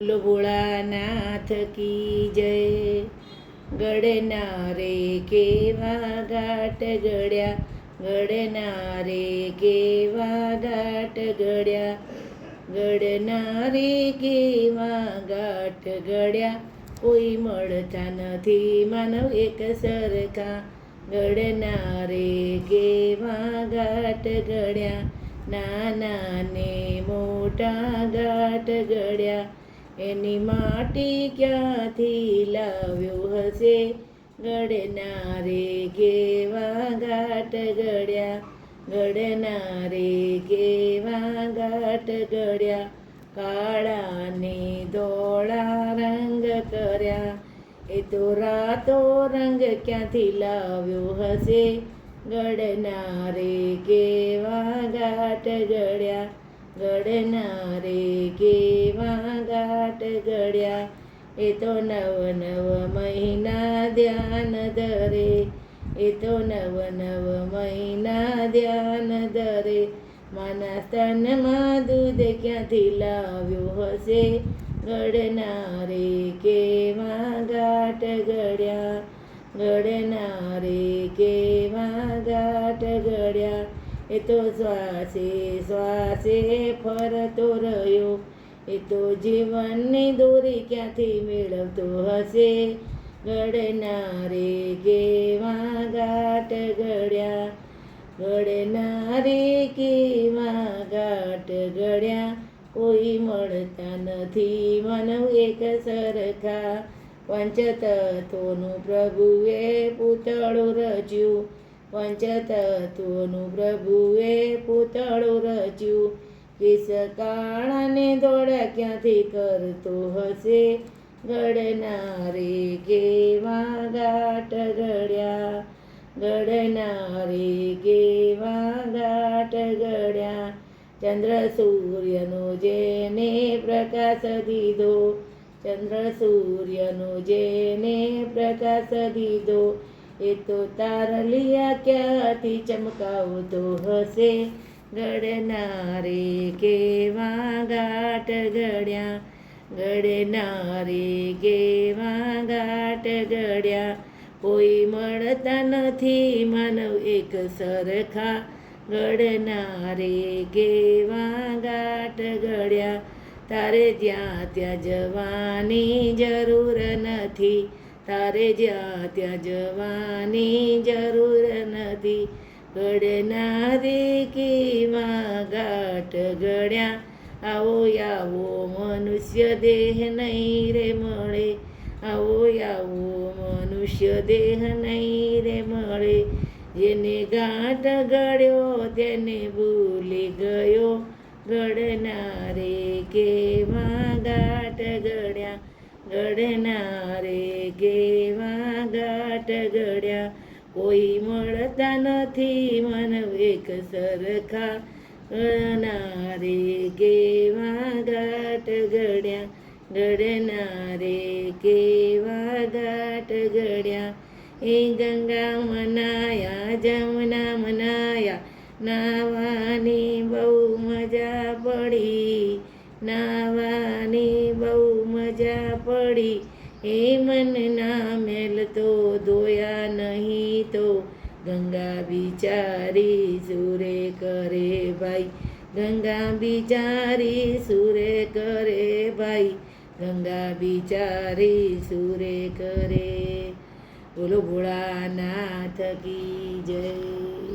બોલો ભોળાનાથ કી જય. ગડના રે કેવા ઘાટ ગળ્યા? ગડના રે કેવા ઘાટ ગળ્યા? ગડના રે કેવા ઘાટ ગળ્યા? કોઈ મળતા નથી માનવ એક સરખા. ગડના રે કેવા ઘાટ ગળ્યા? નાના ને મોટા ઘાટ ગળ્યા. એની માટી ક્યાંથી લાવ્યો હશે? ગડનારે કેવા ઘાટ ગળ્યા? ગડનારે કેવા ઘાટ ગળ્યા? કાળાને ધોળા રંગ કર્યા. એ તો રાતો રંગ ક્યાંથી લાવ્યો હશે? ગડનારે કેવા ઘાટ ગળ્યા? ગળના રે કેવા ઘાટ ગળ્યા? એ તો નવ નવ મહિના ધ્યાન ધરે. એ તો નવ નવ મહિના ધ્યાન ધરે. માના સ્તનમાં દૂધ ક્યાંથી લાવ્યું હશે? ગડનારે કેવા તો શ્વાસે શ્વાસે ફરતો રહ્યો. એ તો જીવનની દોરી ક્યાંથી મેળવતો હશે? ગળના રે કેવા ઘાટ ગળ્યા ગળના રે કેવા ઘાટ ગળ્યા કોઈ મળતા નથી મન એક સરખા. પંચતત્વોનું પ્રભુએ પૂતળું રચ્યું. પંચતત્વનું પ્રભુએ પૂતળું રચ્યું. કાળાને દોડા ક્યાંથી કરતો હશે? ગડનારે કેવા ઘાટ ગળ્યા ગડનારે કેવા ઘાટ ગળ્યા ચંદ્ર સૂર્યનો જેને પ્રકાશ દીધો. ચંદ્ર સૂર્યનો જેને પ્રકાશ દીધો. એ તો તારલિયા ક્યાંથી ચમકાવતો હશે? ગડનારે કેવા ગાટ ગળ્યા ગડનારે કેવા ગાટ ગળ્યા કોઈ મળતા નથી માનવ એક સરખા. ગડનારે કેવા ગાટ ગળ્યા તારે ત્યાં ત્યાં જવાની જરૂર નથી. તારે જ્યાં ત્યાં જવાની જરૂર નથી. ગળના કીમાં કેવા ગળ્યા. આવો આવો મનુષ્ય દેહ નહીં રે મળે. આવો આવો મનુષ્ય દેહ નહીં રે મળે. જેને ગાંઠ ગળ્યો તેને ભૂલી ગયો. ગળના કેમાં ગાંઠ ગળ્યા. ગળના ગેવા કેવા ગડ્યા કોઈ મળતા નથી મન એક સરખા. ગણનારે ગેવા કેવા ગડ્યા ગડનારે કેવા ગાંઠ ગળ્યા એ ગંગા મનાયા, જમના મનાયા. નાવાની બહુ મજા પડી. બહુ મજા પડી, એ મનના મેલ તો ધોયા નહીં તો. ગંગા બિચારી સુરે કરે ભાઈ, ગંગા બિચારી સુરે કરે ભાઈ, ગંગા બિચારી સુરે કરે. બોલો ભોળાનાથ કી જય.